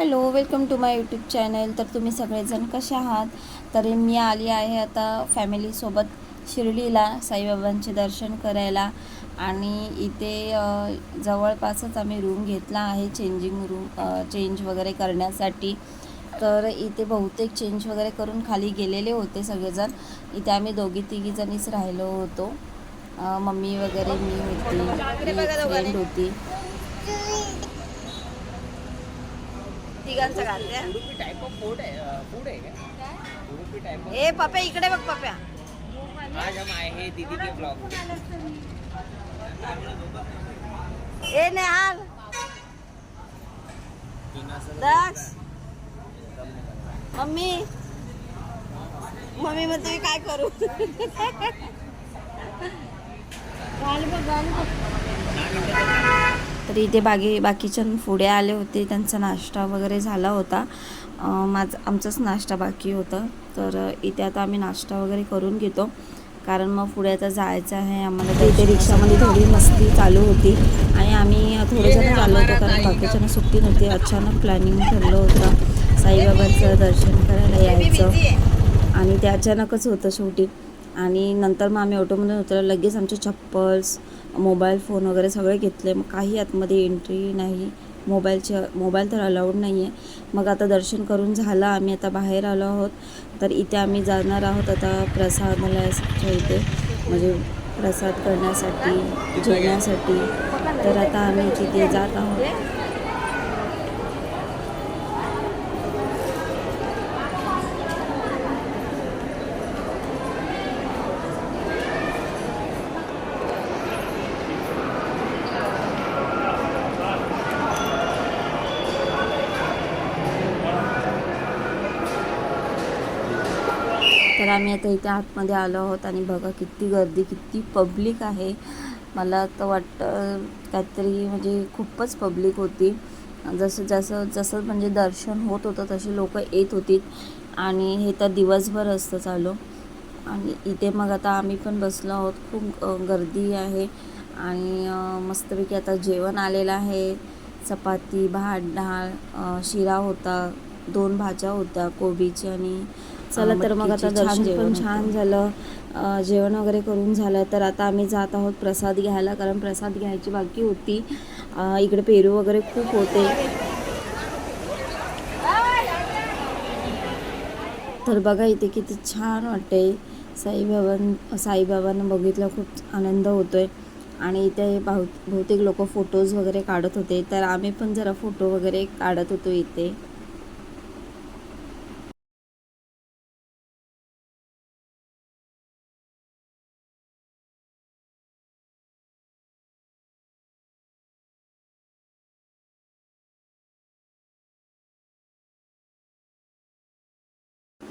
Hello welcome to my YouTube channel. तर तुम्ही सगळेजण कसे आहात? तर मी आली आहे आता फॅमिलीसोबत शिर्डीला साईबाबांचे दर्शन करायला. आणि इथे जवळपासच आम्ही रूम घेतला आहे चेंजिंग रूम चेंज वगैरे करण्यासाठी. तर इथे बहुतेक चेंज वगैरे करून खाली गेलेले होते सगळेजण. इथे आम्ही दोघी तिघीजणीच राहिलो होतो. मम्मी वगैरे मी होती फ्रेंड होती. तिघांचं उडुपी टाइप ऑफ फूड है फूड है क्या? उडुपी टाइप ए पप्या इकडे बघ पप्या. ऑफ आज हम आए हैं दीदी के ब्लॉग ए नेहाल. दक्ष मम्मी. मम्मी म्हणते मी काय करू? तर इथे बाकी बाकीच्या पुढे आले होते. त्यांचा नाश्ता वगैरे झाला होता. माझं आमचाच नाश्ता बाकी होता. तर इथे आता आम्ही नाश्ता वगैरे करून घेतो. कारण मग पुढे आता जायचं आहे. आम्हाला तर इथे रिक्षामध्ये थोडी मस्ती चालू होती. आणि आम्ही थोडंसं चाललो होतो. कारण बाकीच्यांना सुट्टी नव्हती. अचानक प्लॅनिंग ठरलं होतं. साईबाबांचं दर्शन करायला यायचं. आणि ते अचानकच होतं शेवटी. आणि नंतर मग आम्ही ऑटोमधून उतरलो. लगेच आमचे चप्पल्स मोबाईल फोन वगैरे सगळे घेतले. मग काही आतमध्ये एंट्री नाही. मोबाईलच्या मोबाईल तर अलाउड नाही आहे मग आता दर्शन करून झालं. आम्ही आता बाहेर आलो आहोत. तर इथे आम्ही जाणार आहोत आता प्रसादालयाच्या इथे. म्हणजे प्रसाद करण्यासाठी जेवण्यासाठी तर आता आम्ही तिथे जात आहोत तर आम्ही आता इथे आतमध्ये आलो आहोत आणि बघा किती गर्दी किती पब्लिक आहे. मला तर वाटतं काहीतरी म्हणजे खूपच पब्लिक होती. जसं जसं जसं म्हणजे दर्शन होत होतं तशी लोक येत होती आणि हे तर दिवसभर असतं चालू. आणि इथे मग आता आम्ही पण बसलो आहोत. खूप गर्दी आहे. आणि मस्तपैकी आता जेवण आलेलं आहे. चपाती भात डाळ शिरा होता दोन भाज्या होत्या कोबीची आणि चला तर मग आता दर्शन पण छान झालं. जेवण वगैरे करून झालं तर आता आम्ही जात आहोत प्रसाद घ्यायला कारण प्रसाद घ्यायची बाकी होती. इकडे पेरू वगैरे खूप होते. तर बघा इथे किती छान वाटते साईबाबां साईबाबांना बघितलं खूप आनंद होतोय. आणि इथे बहु बहुतेक लोक फोटोज वगैरे काढत होते. तर आम्ही पण जरा फोटो वगैरे काढत होतो इथे.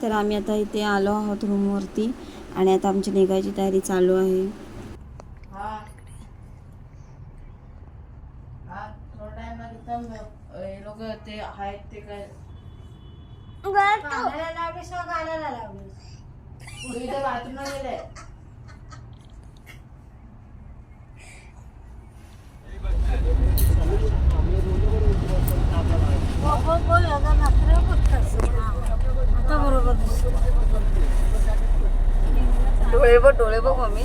तर आम्ही आता इथे आलो आहोत रूमवरती आणि आता आमची निघायची तयारी चालू आहे. ते डोळे बघ डोळे बघ मम्मी.